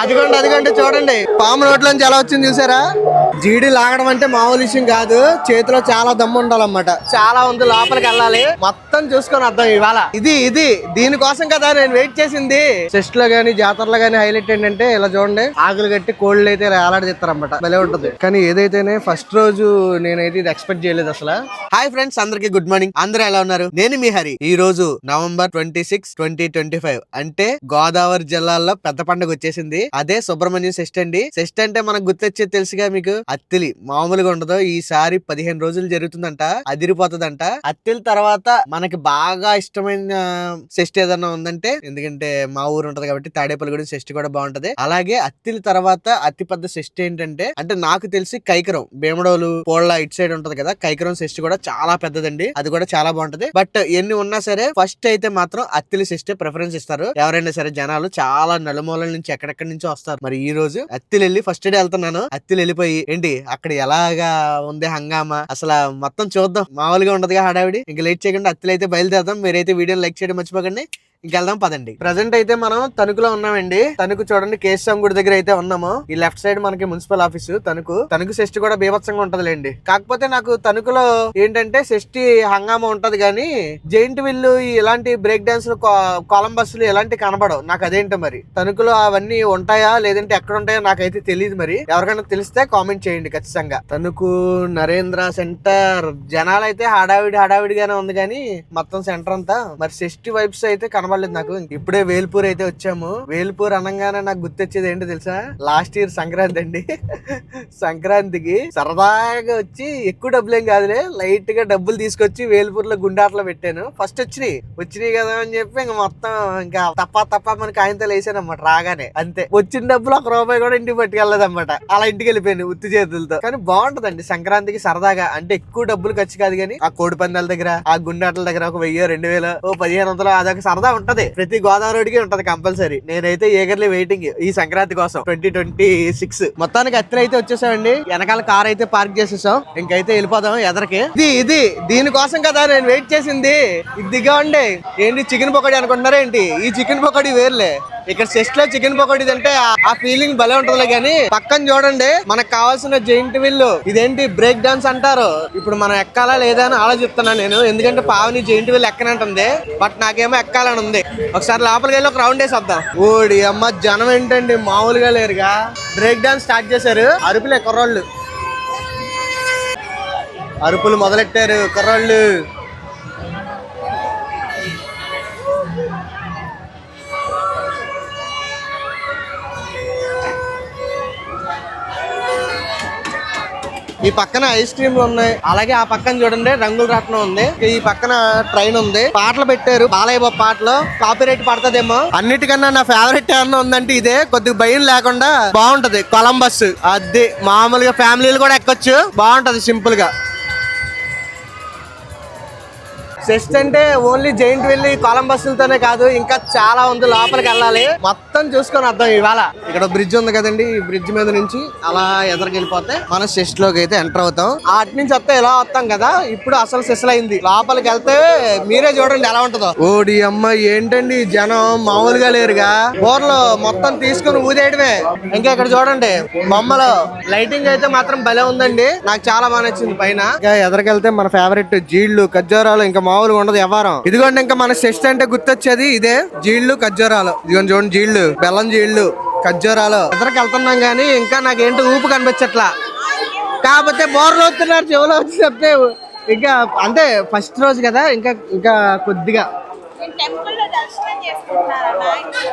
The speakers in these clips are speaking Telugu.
అదిగోండి అదిగోండి చూడండి. పాము నోట్లోంచి ఎలా వచ్చింది చూసారా? జీడి లాగడం అంటే మామూలు విషయం కాదు. చేతిలో చాలా దమ్ము ఉండాలన్నమాట. చాలా ఉంది లోపలికి వెళ్ళాలి. మొత్తం చూసుకొని అర్థం ఇవాళ. ఇది ఇది. దీనికోసం కదా నేను వెయిట్ చేసింది. చెస్ట్లో గానీ జాతరలో గానీ హైలైట్ ఏంటంటే ఇలా చూడండి. ఆకులు కట్టి కోళ్ళు అయితే ఆలాడిస్తారన్నమాట భలే ఉంటది. కానీ ఏదైతేనే ఫస్ట్ రోజు నేనైతే ఇది ఎక్స్పెక్ట్ చేయలేదు అసలు. హాయ్ ఫ్రెండ్స్ అందరికి గుడ్ మార్నింగ్ అందరూ ఎలా ఉన్నారు? నేను మీ హరి. ఈ రోజు November twenty six twenty twenty five అంటే గోదావరి జిల్లాలో పెద్ద పండుగ వచ్చేసింది. అదే సుబ్రహ్మణ్యం షష్ఠి అండి. సెస్ట్ అంటే మనకు గుర్తొచ్చేది తెలుసుగా మీకు? అత్తిలి. మామూలుగా ఉండదు. ఈసారి పదిహేను రోజులు జరుగుతుందంట. అదిరిపోతుందంట. అత్తిలి తర్వాత మనకి బాగా ఇష్టమైన షష్టి ఏదన్నా ఉందంటే ఎందుకంటే మా ఊరు ఉంటది కాబట్టి తాడేపల్లి గుడి షష్ఠి కూడా బాగుంటది. అలాగే అత్తిలి తర్వాత అతి పెద్ద షష్టి ఏంటంటే అంటే నాకు తెలిసి కైకరం భీమడోలు పోళ్ళ ఇటు సైడ్ ఉంటది కదా కైకరం షష్టి కూడా చాలా పెద్దదండి. అది కూడా చాలా బాగుంటది. బట్ ఎన్ని ఉన్నా సరే ఫస్ట్ అయితే మాత్రం అత్తిలి షష్టి ప్రిఫరెన్స్ ఇస్తారు. ఎవరైనా సరే జనాలు చాలా నలుమూలల నుంచి ఎక్కడెక్కడి నుంచి వస్తారు. మరి ఈ రోజు అత్తిలి వెళ్ళి ఫస్ట్ డే వెళ్తున్నాను. అత్తిలి వెళ్ళిపోయి ఏంటి? అక్కడ ఎలాగా ఉంది హంగామా? అసలు మొత్తం చూద్దాం. మామూలుగా ఉండదుగా హడావిడి. ఇంకా లేట్ చేయకుండా అత్తులైతే బయలుదేరదాం. మీరైతే వీడియో లైక్ చేయడం మర్చిపోకండి. ఇంకెళ్దాం పదండి. ప్రజెంట్ అయితే మనం తణుకులో ఉన్నామండి. తణుకు చూడండి కేశవం గుడి దగ్గర అయితే ఉన్నాము. ఈ లెఫ్ట్ సైడ్ మనకి మున్సిపల్ ఆఫీసు తణుకు. తణుకు షష్టి కూడా బీభత్సంగా ఉంటదిలేండి. కాకపోతే నాకు తణుకులో ఏంటంటే షష్టి హంగామా ఉంటది కానీ జైంట్ విల్లు ఇలాంటి బ్రేక్ డాన్స్ కొలంబస్లు ఇలాంటి కనబడవు. నాకు అదేంటో మరి. తణుకులో అవన్నీ ఉంటాయా లేదంటే ఎక్కడ ఉంటాయో నాకైతే తెలియదు మరి. ఎవరికైనా తెలిస్తే కామెంట్ చేయండి ఖచ్చితంగా. తణుకు నరేంద్ర సెంటర్. జనాలు అయితే హడావిడి హడావిడిగానే ఉంది కానీ మొత్తం సెంటర్ అంతా. మరి షష్టి వైబ్స్ అయితే కనబడలేదు నాకు. ఇప్పుడే వేల్పూర్ అయితే వచ్చాము. వేల్పూర్ అనగానే నాకు గుర్తొచ్చేది ఏంటో తెలుసా? లాస్ట్ ఇయర్ సంక్రాంతి అండి. సంక్రాంతికి సరదాగా వచ్చి ఎక్కువ డబ్బులు ఏం కాదులే లైట్గా డబ్బులు తీసుకొచ్చి వేల్పూర్లో గుండాట్లో పెట్టాను. ఫస్ట్ వచ్చినాయి. వచ్చినాయి కదా అని చెప్పి ఇంకా మొత్తం ఇంకా తప్ప తప్ప మనకి ఆయనతో వేసాను అనమాట రాగానే. అంతే. వచ్చిన డబ్బులు ఒక రూపాయి కూడా ఇంటికి పట్టుకెళ్ళదు అనమాట అలా ఇంటికి వెళ్ళిపోయాను ఉత్తి చేతులతో. కానీ బాగుంటదండి సంక్రాంతికి సరదాగా. అంటే ఎక్కువ డబ్బులు ఖర్చు కాదు కానీ ఆ కోడి పందాల దగ్గర ఆ గుండాటల దగ్గర ఒక వెయ్యి రెండు వేలు ఓ పదిహేను వందలు అదొక సరదా ఉంటది. ప్రతి గోదావరికి ఉంటది కంపల్సరీ. నేనైతే ఏగర్లీ వెయిటింగ్ ఈ సంక్రాంతి కోసం ట్వంటీ ట్వంటీ సిక్స్ మొత్తానికి అత్తి అయితే వచ్చేసామండి. వెనకాల కార్ అయితే పార్క్ చేసేసాం. ఇంకైతే వెళ్ళిపోదాం ఎదరికి. ఇది ఇది దీనికోసం కదా నేను వెయిట్ చేసింది. ఇదిగా ఉండే ఏంటి చికెన్ పకోడీ అనుకుంటున్నారా ఏంటి ఈ చికెన్ పకోడీ వేర్లే. ఇక్కడ చెస్ట్లో చికెన్ పకోడీ తింటే ఆ- ఆ ఫీలింగ్ భలే ఉంటది కానీ పక్కన చూడండి మనకు కావాల్సిన జైంట్ విల్లు ఇదేంటి బ్రేక్ డాన్స్ అంటారు? ఇప్పుడు మనం ఎక్కాలా లేదా అని ఆలోచిస్తున్నాను నేను. ఎందుకంటే పావని జైంట్ విల్ ఎక్కనంటుంది. బట్ నాకేమో ఎక్కాలని ఉంది. ఒకసారి లోపలికి వెళ్ళి ఒక రౌండ్ వేసి వద్దాం ఓడి అమ్మ జనం ఏంటండి? మామూలుగా లేరుగా. బ్రేక్ డాన్స్ స్టార్ట్ చేశారు. అరుపులే కుర్రోళ్ళు. అరుపులు మొదలెట్టారు కుర్రోళ్ళు. ఈ పక్కన ఐస్ క్రీమ్లు ఉన్నాయి. అలాగే ఆ పక్కన చూడండి రంగుల రత్నం ఉంది. ఈ పక్కన ట్రైన్ ఉంది. పాటలు పెట్టారు. బాలయ్య బాబు పాటలు. కాపీరైట్ పడతదేమో. అన్నిటికన్నా నా ఫేవరెట్ ఏమన్నా ఉందంటే ఇదే. కొద్దిగా భయం లేకుండా బాగుంటది. కొలంబస్. అది మామూలుగా ఫ్యామిలీలు కూడా ఎక్కొచ్చు. బాగుంటది సింపుల్గా చెస్ట్ అంటే ఓన్లీ జైంట్ వెళ్ళి కొలంబస్లతోనే కాదు ఇంకా చాలా ఉంది లోపలికి వెళ్ళాలి. మొత్తం చూసుకొని వద్దాం ఇవాళ. ఇక్కడ బ్రిడ్జ్ ఉంది కదండి ఈ బ్రిడ్జ్ మీద నుంచి అలా ఎదరికెళ్ళిపోతే మన చెస్ట్లోకి అయితే ఎంటర్ అవుతాం. అటు నుంచి వస్తే ఎలా వస్తాం కదా ఇప్పుడు అసలు సెస్ల్ అయింది లోపలికి వెళ్తే మీరే చూడండి ఎలా ఉంటుందో. ఓడి అమ్మ ఏంటండి జనం? మామూలుగా లేరుగా. ఊర్లో మొత్తం తీసుకుని ఊదేయడమే. ఇంకా ఇక్కడ చూడండి బొమ్మలు లైటింగ్ అయితే మాత్రం భలే ఉందండి. నాకు చాలా బాగా నచ్చింది పైన. ఇంకా ఎదరికెళ్తే మన ఫేవరెట్ జీళ్ళు ఖర్జూరాలు ఇంకా మామూలుగా ఉండదు వ్యవహారం. ఇదిగోండి ఇంకా మన షెస్ట్ అంటే గుర్తొచ్చేది ఇదే జీళ్ళు ఖర్జూరాలు. ఇదిగోండి చూడండి జీళ్ళు బెల్లం జీళ్ళు ఖర్జూరాలు. ఇద్దరికి వెళ్తున్నాం కానీ ఇంకా నాకేంటో ఊపు కనిపించట్లా. కాకపోతే బోర్లు అవుతున్నారు చెవులో వచ్చి చెప్తే ఇంకా అంటే ఫస్ట్ రోజు కదా ఇంకా ఇంకా కొద్దిగా. టెంపుల్లో దర్శనం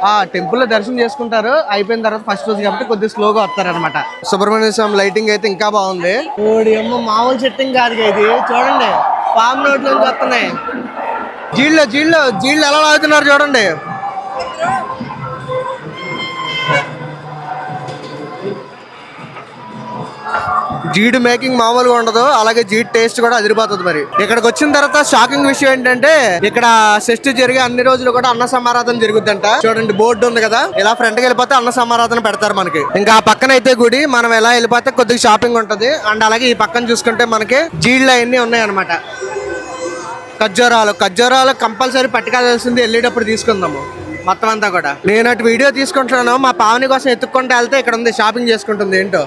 ఆ టెంపుల్ దర్శనం చేసుకుంటారు. అయిపోయిన తర్వాత ఫస్ట్ రోజు కాబట్టి కొద్దిగా స్లోగా వస్తారనమాట సుబ్రహ్మణ్య స్వామి లైటింగ్ అయితే ఇంకా బాగుంది. మామూలు సెట్టింగ్ కాదు ఇది. చూడండి. పాము నోట్ల నుంచి వస్తున్నాయి. జీళ్ళు జీళ్ళు జీళ్ళు ఎలా లాగుతున్నారు చూడండి. జీడి మేకింగ్ మామూలుగా ఉండదు అలాగే జీడి టేస్ట్ కూడా అదిరిపోతుంది మరి. ఇక్కడికి వచ్చిన తర్వాత షాకింగ్ విషయం ఏంటంటే ఇక్కడ షష్టి జరిగే అన్ని రోజులు కూడా అన్న సమారాధన జరుగుద్దంట. చూడండి బోర్డు ఉంది కదా ఇలా ఫ్రంట్కి వెళ్ళిపోతే అన్న సమారాధన పెడతారు మనకి. ఇంకా ఆ పక్కన అయితే గుడి మనం ఎలా వెళ్ళిపోతే కొద్దిగా షాపింగ్ ఉంటది. అండ్ అలాగే ఈ పక్కన చూసుకుంటే మనకి జీళ్ళు అవన్నీ ఉన్నాయి అనమాట ఖర్జూరాలు ఖర్జూరాలు కంపల్సరీ పట్టుకోవాల్సింది వెళ్ళేటప్పుడు తీసుకుందాము. మొత్తం అంతా కూడా. నేను అటు వీడియో తీసుకుంటున్నాను మా పావని కోసం ఎత్తుక్కుంటూ వెళ్తే ఇక్కడ ఉంది షాపింగ్ చేసుకుంటుంది ఏంటో.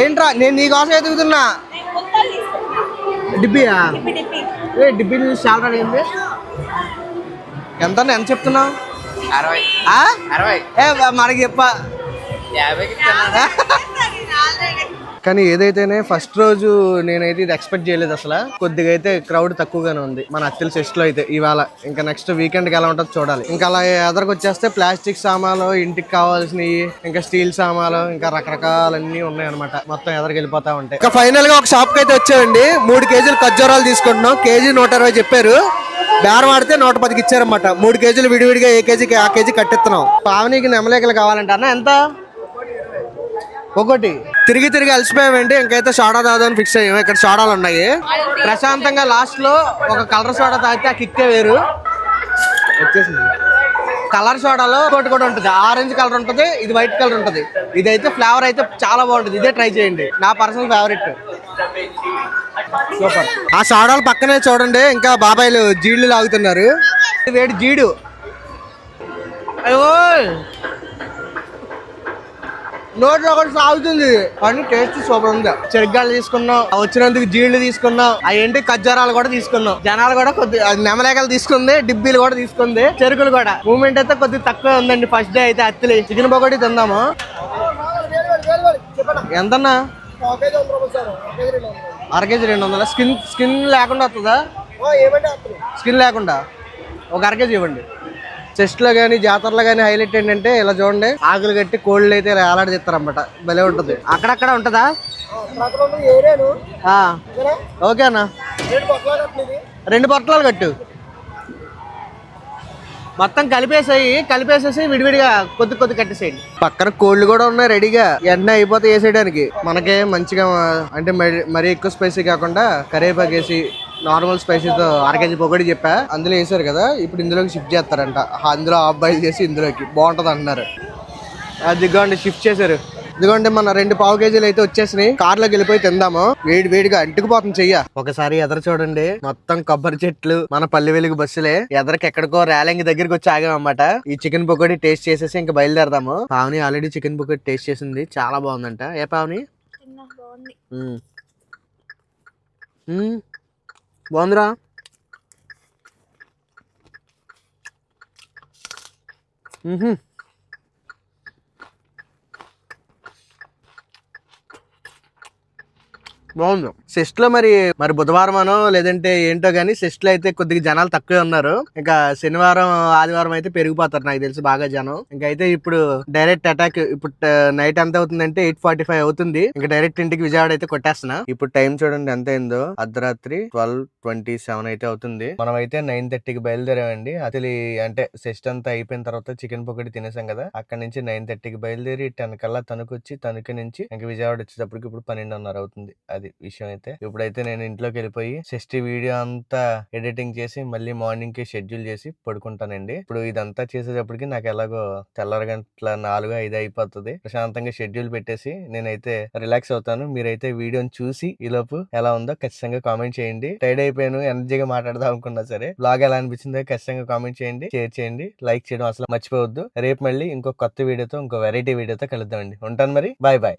ఏంట్రా నేను నీ కోసం ఎతుకుతున్నా నేను ముద్దలు తీసుకుంటున్నా డిబ్బియా? ఏ డిబ్బి చాలా అయింది ఎంత ఎంత చెప్తున్నావు? అరవై. ఏ మనకి చెప్ప. యాభైకి కానీ ఏదైతేనే ఫస్ట్ రోజు నేనైతే ఇది ఎక్స్పెక్ట్ చేయలేదు అసలు. కొద్దిగా అయితే క్రౌడ్ తక్కువగానే ఉంది. మన అత్తల సెస్ట్లో అయితే ఇవాళ. ఇంకా నెక్స్ట్ వీకెండ్కి ఎలా ఉంటుందో చూడాలి. ఇంకా అలా ఎదరికి వచ్చేస్తే ప్లాస్టిక్ సామాన్లు ఇంటికి కావాల్సినవి ఇంకా స్టీల్ సామాన్లు ఇంకా రకరకాలన్నీ ఉన్నాయి అనమాట మొత్తం ఎదరికి వెళ్ళిపోతా ఉంటాయి. ఇంకా ఫైనల్గా ఒక షాప్కి అయితే వచ్చామండి. మూడు కేజీలు ఖర్జూరాలు తీసుకుంటున్నాం. కేజీ నూట ఇరవై చెప్పారు. బేరం ఆడితే నూట పదికి ఇచ్చారన్నమాట. మూడు కేజీలు విడివిడిగా ఏ కేజీకి ఆ కేజీ కట్టిస్తున్నాం. పావనికి నెమలేకలు కావాలంట అన్న. ఎంత? ఒకటి. తిరిగి తిరిగి అలసిపోయామండి ఇంకైతే సోడా తాగుదామని ఫిక్స్ అయ్యాము ఇక్కడ సోడాలు ఉన్నాయి. ప్రశాంతంగా లాస్ట్లో ఒక కలర్ సోడా తాగితే ఆ కిక్కే వేరు. వచ్చేసింది. కలర్ సోడాలో ఒకటి కూడా ఉంటుంది. ఆరెంజ్ కలర్ ఉంటుంది ఇది వైట్ కలర్ ఉంటుంది. ఇది అయితే ఫ్లేవర్ అయితే చాలా బాగుంటుంది. ఇదే ట్రై చేయండి. నా పర్సనల్ ఫేవరెట్ సూపర్. ఆ సోడాలు పక్కనే చూడండి. ఇంకా బాబాయిలు జీళ్ళు లాగుతున్నారు. ఇది వేడి జీడు. అయ్యో! నోట్లో ఒకటి సాగుతుంది. కానీ టేస్ట్ సూపర్ ఉంది చెరిగ్గాలు తీసుకున్నాం వచ్చినందుకు జీళ్ళు తీసుకున్నాం. ఏంటి ఖజ్జారాలు కూడా తీసుకున్నాం. జనాలు కూడా కొద్ది నెమలేకలు తీసుకుంది డిబ్బీలు కూడా తీసుకుంది చెరుకులు కూడా. మూమెంట్ అయితే కొద్దిగా తక్కువ ఉందండి. ఫస్ట్ డే అయితే అత్తిలి. చికెన్ పకోడీ తిందాము. ఎంతన్నా? అర కేజీ రెండు వందల. స్కిన్ స్కిన్ లేకుండా వస్తుందా? స్కిన్ లేకుండా. ఒక అర కేజీ ఇవ్వండి. చెస్ట్లో కానీ జాతరలో కానీ హైలైట్ ఏంటంటే ఇలా చూడండి ఆకులు కట్టి కోళ్ళు అయితే ఇలా ఆలాడిస్తారు భలే ఉంటుంది. అక్కడక్కడ ఉంటుందా? ఓకే అన్న. రెండు పొట్లాలు కట్టు. మొత్తం కలిపేసాయి కలిపేసేసి విడివిడిగా కొద్ది కొద్ది కట్టేసేయండి. పక్కన కోళ్ళు కూడా ఉన్నాయి రెడీగా ఎండ అయిపోతే వేసేయడానికి. మనకే మంచిగా అంటే మరి మరీ ఎక్కువ స్పైసీ కాకుండా కరేపాకేసి నార్మల్ స్పైసీతో అర కేజీ పొగడి చెప్పా. అందులో వేసారు కదా ఇప్పుడు ఇందులోకి షిఫ్ట్ చేస్తారంట. అందులో ఆఫ్ బాయిల్ చేసి ఇందులోకి. బాగుంటది అంటున్నారు. అదిగోండి షిఫ్ట్ చేశారు. ఇదిగోండి మన రెండు పావు కేజీలు అయితే వచ్చేసినాయి. కార్లోకి వెళ్ళిపోయి తిందాము. వేడి వేడిగా అంటుకుపోతుంది చెయ్య. ఒకసారి ఎదర చూడండి. మొత్తం కొబ్బరి చెట్లు మన పల్లె వెలుగు బస్సులే. ఎదరికి ఎక్కడికో రేలంగి దగ్గరికి వచ్చి ఆగామన్నమాట. ఈ చికెన్ పకోడీ టేస్ట్ చేసేసి ఇంకా బయలుదేరదాము. Pavani already chicken pakodi taste చేసింది. చాలా బాగుందంట. ఏ పావని? బాగుందిరా Mm-hmm. బాగుంది. సెస్ట్లో మరి మరి బుధవారం అనో లేదంటే ఏంటో గానీ సెస్ట్లో అయితే కొద్దిగా జనాలు తక్కువే ఉన్నారు. ఇంకా శనివారం ఆదివారం అయితే పెరిగిపోతారు నాకు తెలిసి బాగా జనం. ఇంకా అయితే ఇప్పుడు డైరెక్ట్ అటాక్ ఇప్పుడు నైట్ ఎంత అవుతుందంటే ఎయిట్ ఫార్టీ ఫైవ్ అవుతుంది. ఇంకా డైరెక్ట్ ఇంటికి విజయవాడ అయితే కొట్టేస్తున్నా. ఇప్పుడు టైం చూడండి ఎంత అయిందో. అర్ధరాత్రి ట్వెల్వ్ ట్వంటీ సెవెన్ అయితే అవుతుంది. మనం అయితే నైన్ థర్టీకి బయలుదేరామండి. అసలు అంటే సెస్ట్ అంతా అయిపోయిన తర్వాత చికెన్ పొగడి తినేసాం కదా. అక్కడ నుంచి నైన్ థర్టీకి బయలుదేరి టెన్ కల్లా తణుకు వచ్చి తణుకు నుంచి ఇంకా విజయవాడ వచ్చేటప్పటికి ఇప్పుడు పన్నెండున్నర అవుతుంది. అది విషయం అయితే ఇప్పుడైతే నేను ఇంట్లోకి వెళ్ళిపోయి షష్టి వీడియో అంతా ఎడిటింగ్ చేసి మళ్ళీ మార్నింగ్కి షెడ్యూల్ చేసి పడుకుంటానండి. ఇప్పుడు ఇదంతా చేసేటప్పటికి నాకు ఎలాగో తెల్లర గంటల నాలుగు ఐదు అయిపోతుంది. ప్రశాంతంగా షెడ్యూల్ పెట్టేసి నేనైతే రిలాక్స్ అవుతాను. మీరైతే వీడియోని చూసి ఈ లోపు ఎలా ఉందో ఖచ్చితంగా కామెంట్ చేయండి. టైడ్ అయిపోయాను ఎనర్జీగా మాట్లాడదాం అనుకున్నా సరే. బ్లాగ్ ఎలా అనిపించిందో ఖచ్చితంగా కామెంట్ చేయండి షేర్ చేయండి లైక్ చేయడం అసలు మర్చిపోవద్దు. రేపు మళ్ళీ ఇంకో కొత్త వీడియోతో ఇంకో వెరైటీ వీడియోతో కలుద్దామండి. ఉంటాను మరి. Bye bye.